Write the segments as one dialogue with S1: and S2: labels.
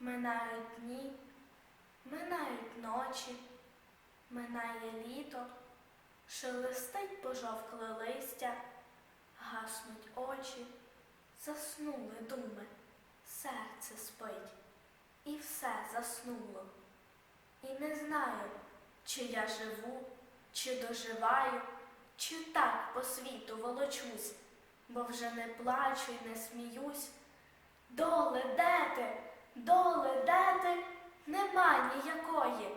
S1: Минають дні, минають ночі, минає літо, шелестить пожовкле листя, гаснуть очі, заснули думи, серце спить, і все заснуло. І не знаю, чи я живу, чи доживаю, чи так по світу волочусь, бо вже не плачу й не сміюсь. Доле, де ти? Доле, де ти? Нема ніякої.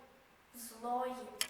S1: злої.